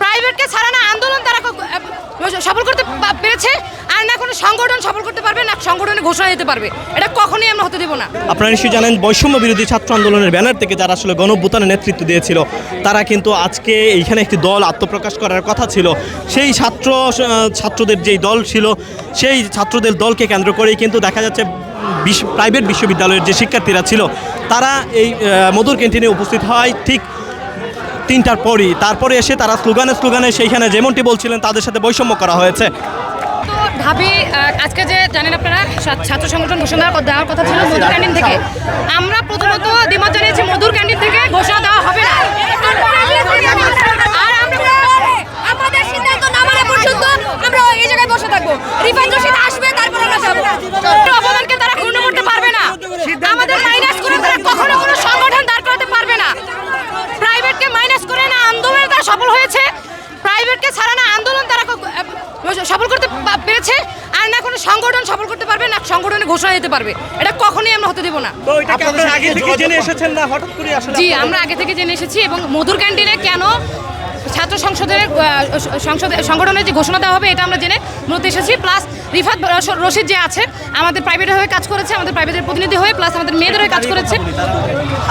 প্রাইভেটকে ছাড়া না আন্দোলন তারা সফল করতে পেরেছে, আর না কোনো সংগঠন সফল করতে পারবে, না সংগঠনে ঘোষণা দিতে পারবে। এটা কখনোই আমরা হতে দেবো না। আপনারা নিশ্চয়ই জানেন, বৈষম্য বিরোধী ছাত্র আন্দোলনের ব্যানার থেকে যারা আসলে গণভ্যুত্থানে নেতৃত্ব দিয়েছিল, তারা কিন্তু আজকে এইখানে একটি দল আত্মপ্রকাশ করার কথা ছিল। সেই ছাত্র ছাত্রদের যেই দল ছিল, সেই ছাত্রদের দলকে কেন্দ্র করেই কিন্তু দেখা যাচ্ছে প্রাইভেট বিশ্ববিদ্যালয়ের যে শিক্ষার্থীরা ছিল, তারা এই মধুর ক্যান্টিনে উপস্থিত হয়। ঠিক তিনটার পরই। তারপরে এসে তারা স্লোগানে স্লোগানে সেইখানে যেমনটি বলছিলেন তাদের সাথে বৈষম্য করা হয়েছে। তো ঢাবি আজকে যে জানেন আপনারা ছাত্র সংগঠন ঘোষণা দেওয়ার- দেওয়ার কথা ছিল মধুর ক্যান্টিন থেকে। আমরা প্রথমত দ্বিমত জানিয়েছি মধুর ক্যান্টিন থেকে ঘোষণা দেওয়া হবে না। আর আমরা আমাদের সিদ্ধান্ত না মানে পর্যন্ত আমরা এই জায়গায় বসে থাকব। রিফাইন রশিদ আসবে তারপর আমরা যাব অবদানকে তারা ক্ষুণ্ণ করতে পারবে না আমাদের মাইনাস করে তারা কখনো কোনো সংগঠন দাঁড় করাতে পারবে না প্রাইভেটকে মাইনাস করে না আন্দোলনে তারা সফল হয়েছে প্রাইভেটকে ছাড়া না আন্দোলন তারা ক- আহ, সফল করতে পেরেছে আর না কোনো সংগঠন সফল করতে পারবে না সংগঠনে ঘোষণা দিতে পারবে। এটা কখনোই আমরা হতে দেবো না। তো এটাকে আপনারা আগে থেকে জেনে এসেছেন না? হঠাৎ করে আসলে জি আমরা আগে থেকে জেনে এসেছি এবং মধুর ক্যান্টিনে কেন ছাত্র সংসদের সংসদে সংগঠনের যে ঘোষণা দেওয়া হবে এটা আমরা জেনে মূলত এসেছি। প্লাস রিফাত রশ- রশিদ যে আছে আমাদের প্রাইভেট হয়ে কাজ করেছে আমাদের প্রাইভেটের প্রতিনিধি হয়ে প্লাস আমাদের মেয়েদের হয়ে কাজ করেছে।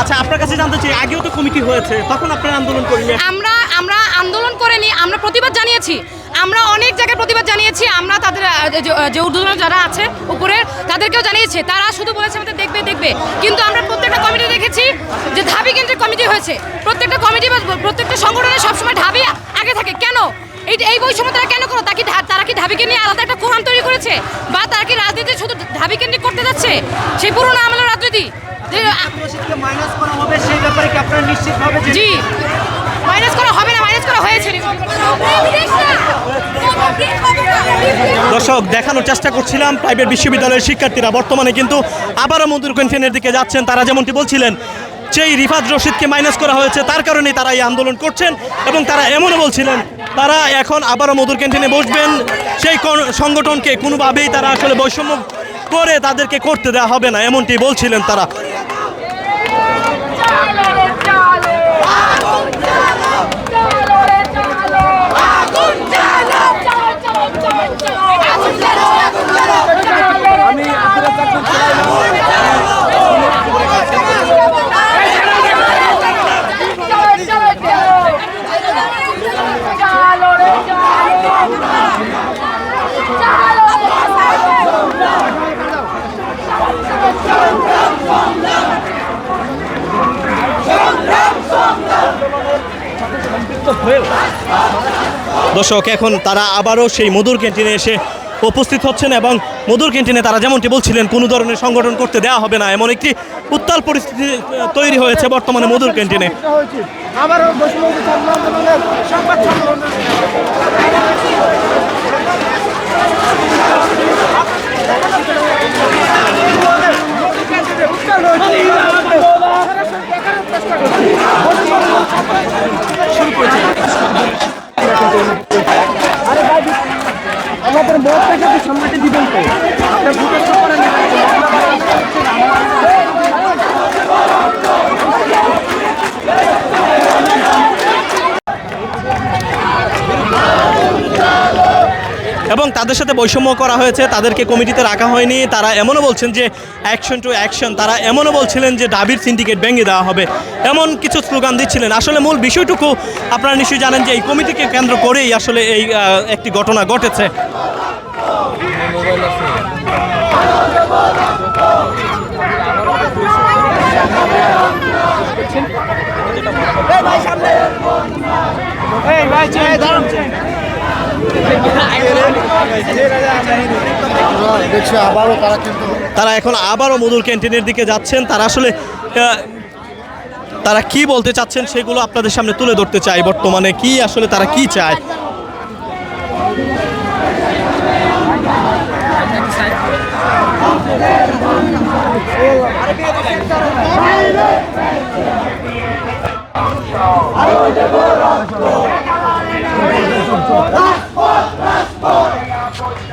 আচ্ছা আপনার কাছে জানতে চাই আগেও তো কমিটি হয়েছে তখন আপনারা আন্দোলন করিনি আমরা আমরা আন্দোলন করেনি আমরা প্রতিবাদ জানিয়েছি। আমরা অনেক জায়গায় প্রতিবাদ জানিয়েছি আমরা তাদের যে- যে যারা আছে উপরে তাদেরকেও জানিয়েছে তারা শুধু বলেছে আমাদের দেখবে দেখবে। কিন্তু আমরা প্রত্যেকটা কমিটি দেখেছি যে ঢাবি কেন্দ্রিক কমিটি হয়েছে। প্রত্যেকটা কমিটি বা প্রত্যেকটা সংগঠনের সবসময় ঢাবি আগে থাকে। কেন? এই এই বৈষম্য তারা কেন করো? তা কি ঢা- তারা কি ঢাবিকে নিয়ে আলাদা একটা কোরআন তৈরি করেছে? বা তারা কি রাজনীতি শুধু ঢাবি কেন্দ্রিক করতে যাচ্ছে? সেই পুরোনো আমলের রাজনীতি। জি। মাইনাস করা হবে না, মাইনাস করা হয়েছে। দর্শক, দেখানোর চেষ্টা করছিলাম প্রাইভেট বিশ্ববিদ্যালয়ের শিক্ষার্থীরা। বর্তমানে কিন্তু আবারও মধুর ক্যান্টিনের দিকে যাচ্ছেন। তারা যেমনটি বলছিলেন সেই রিফাত রশিদকে মাইনাস করা হয়েছে, তার কারণেই তারা এই আন্দোলন করছেন এবং তারা এমনও বলছিলেন, তারা এখন আবারও মধুর ক্যান্টিনে বসবেন। সেই সংগঠনকে কোনোভাবেই তারা আসলে বৈষম্য করে তাদেরকে করতে দেওয়া হবে না, এমনটি বলছিলেন তারা। দর্শক, এখন তারা আবারও সেই মধুর ক্যান্টিনে এসে উপস্থিত হচ্ছেন এবং মধুর ক্যান্টিনে তারা যেমনটি বলছিলেন, কোনো ধরনের সংগঠন করতে দেওয়া হবে না। এমন একটি উত্তাল পরিস্থিতি তৈরি হয়েছে বর্তমানে মধুর ক্যান্টিনে। সম্মেলন আমাদের মত থেকে দিবেন তো। আপনার ভোটের এবং তাদের সাথে বৈষম্য করা হয়েছে, তাদেরকে কমিটিতে রাখা হয়নি। তারা এমনও বলছেন যে অ্যাকশন টু অ্যাকশন তারা এমনও বলছিলেন যে ডাবির সিন্ডিকেট ভেঙে দেওয়া হবে। এমন কিছু স্লোগান দিচ্ছিলেন। আসলে মূল বিষয়টুকু আপনারা নিশ্চয়ই জানেন যে, এই কমিটিকে কেন্দ্র করেই আসলে এই একটি ঘটনা ঘটেছে। এই ভাই চেয়ে দাঁড়ান। তারা তারা এখন আবারও মধুর ক্যান্টিনের দিকে যাচ্ছেন। তারা আসলে তারা কি বলতে চাচ্ছেন সেগুলো আপনাদের সামনে তুলে ধরতে চাই বর্তমানে। কি আসলে তারা কি চায়?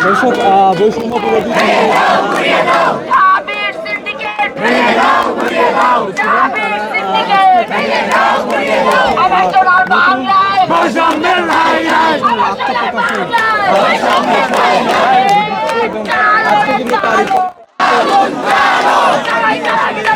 দর্শক বৈষম্য বিরোধী আজকে কিন্তু জাবির